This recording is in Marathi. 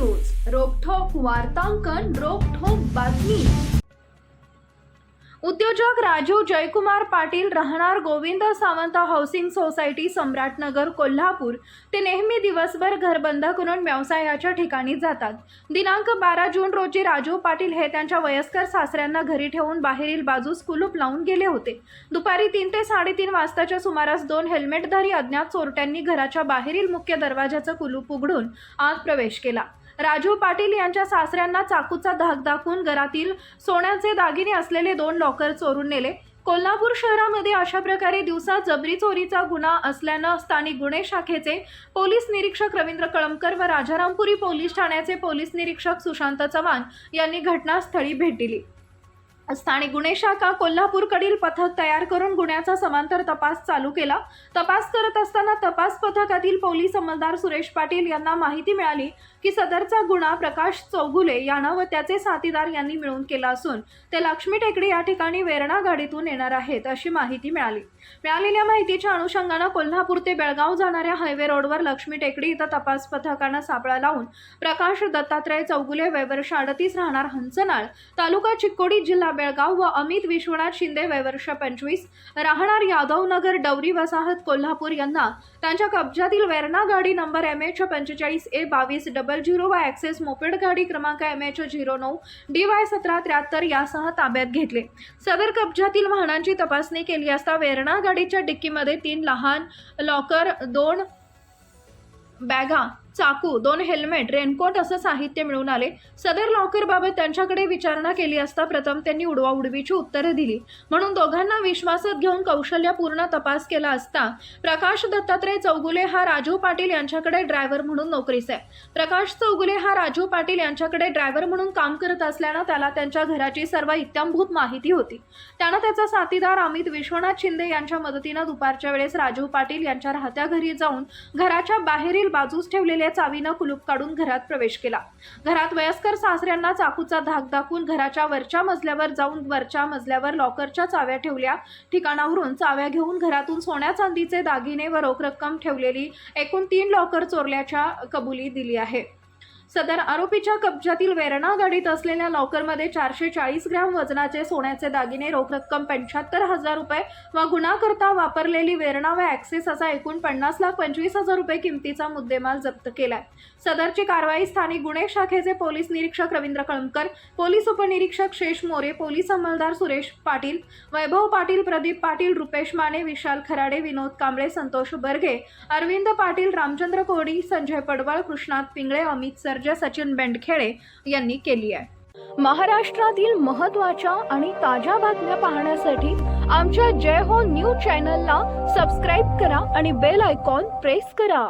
वार्तांकन रोखोक बातमी. उद्योजक राजू जयकुमार पाटील राहणार गोविंद सावंत हाऊसिंग सोसायटी सम्राटनगर कोल्हापूर. ते नेहमी दिवसभर घर बंद करून व्यवसायाच्या ठिकाणी जातात. दिनांक बारा जून रोजी राजू पाटील हे त्यांच्या वयस्कर सासऱ्यांना घरी ठेवून बाहेरील बाजूस कुलूप लावून गेले होते. दुपारी तीन ते साडेतीन वाजताच्या सुमारास दोन हेल्मेटधारी अज्ञात चोरट्यांनी घराच्या बाहेरील मुख्य दरवाजाचं कुलूप उघडून आत प्रवेश केला. राजू पाटील यांच्या सासऱ्यांना चाकूचा धाक दाखवून घरातील सोन्याचे दागिने असलेले दोन लॉकर चोरून नेले. कोल्हापूर शहरामध्ये अशा प्रकारे दिवसा जबरी चोरीचा गुन्हा असल्यानं स्थानिक गुन्हे शाखेचे पोलीस निरीक्षक रवींद्र कळमकर व राजारामपुरी पोलीस ठाण्याचे पोलीस निरीक्षक सुशांत चव्हाण यांनी घटनास्थळी भेट दिली. स्थानिक गुन्हे शाखा कोल्हापूरकडील पथक तयार करून गुन्ह्याचा समांतर तपास चालू केला. तपास करत असताना तपास पथकातील पोलीस अंमलदार सुरेश पाटील यांना माहिती मिळाली की सदरचा गुन्हा प्रकाश चौगुले यानं व त्याचे साथीदार यांनी मिळून केला असून ते लक्ष्मी टेकडी या ठिकाणी वेरणा गाडीतून येणार आहेत अशी माहिती मिळाली. मिळालेल्या माहितीच्या अनुषंगानं कोल्हापूर ते बेळगाव जाणाऱ्या हायवे रोडवर लक्ष्मी टेकडी इथं तपास पथकानं सापळा लावून प्रकाश दत्तात्रय चौगुले वयवर्ष अडतीस राहणार हंसनाळ तालुका चिक्कोडी जिल्हा बेळगाव व अमित विश्वनाथ शिंदे वयवर्ष पंचवीस राहणार यादवनगर डवरी वसाहत कोल्हापूर यांना त्यांच्या कब्जातील वेरणा गाडी नंबर एम एच पंचेचाळीस ए बावीस डबल झिरो व ॲक्सेस मोपेड गाडी क्रमांक एम एच झिरो नऊ डी वाय सतरा त्र्याहत्तर यासह ताब्यात घेतले. सदर कब्जातील वाहनांची तपासणी केली असता वेरणा गाडीच्या डिक्कीमध्ये तीन लहान लॉकर दोन बॅगा चाकू दोन हेल्मेट रेनकोट असं साहित्य मिळून आले. सदर लॉकरबाबत त्यांच्याकडे विचारणा केली असता प्रथम त्यांनी उडवाउडवीची उत्तरं दिली. म्हणून दोघांना विश्वासात घेऊन कौशल्यपूर्ण तपास केला असता प्रकाश दत्तात्रय चौगुले हा राजू पाटील यांच्याकडे ड्रायव्हर म्हणून नोकरीस आहे. प्रकाश चौगुले हा राजू पाटील यांच्याकडे ड्रायव्हर म्हणून काम करत असल्यानं त्याला त्यांच्या घराची सर्व इत्यांभूत माहिती होती. त्यानं त्याचा साथीदार अमित विश्वनाथ शिंदे यांच्या मदतीनं दुपारच्या वेळेस राजू पाटील यांच्या राहत्या घरी जाऊन घराच्या बाहेरील बाजूस असलेल्या चावीनं कुलूप काढून घरात प्रवेश केला. घरात वयस्कर सासऱ्यांना चाकूचा धाक दाखवून घराच्या वरच्या मजल्यावर जाऊन वरच्या मजल्यावर लॉकरच्या चाव्या ठेवल्या. ठिकाणावरून चाव्या घेऊन घरातून सोन्या चांदीचे दागिने व रोख रक्कम ठेवलेली एकूण तीन लॉकर चोरल्याच्या कबुली दिली आहे. सदर आरोपीच्या कब्जातील वेरणा गाडीत असलेल्या लॉकरमध्ये चारशे चाळीस ग्रॅम वजनाचे सोन्याचे दागिने रोख रक्कम पंच्याहत्तर हजार रुपये व गुन्हाकरता वापरलेली वेरणा व ॲक्सेस असा एकूण पन्नास लाख पंचवीस हजार रुपये किमतीचा मुद्देमाल जप्त केलाय. सदरची कारवाई स्थानिक गुन्हे शाखेचे पोलीस निरीक्षक रवींद्र कळमकर पोलीस उपनिरीक्षक शेष मोरे पोलीस अंमलदार सुरेश पाटील वैभव पाटील प्रदीप पाटील रुपेश माने विशाल खराडे विनोद कांबळे संतोष बर्गे अरविंद पाटील रामचंद्र कोडी संजय पडवळ कृष्णात पिंगळे अमित सर दर्जा सचिन बेंडखेडे यांनी केली आहे. महाराष्ट्रातील महत्त्वाच्या आणि ताज्या बातम्या पाहण्यासाठी आमच्या जय हो न्यूज चॅनलला सबस्क्राईब करा आणि बेल आयकॉन प्रेस करा.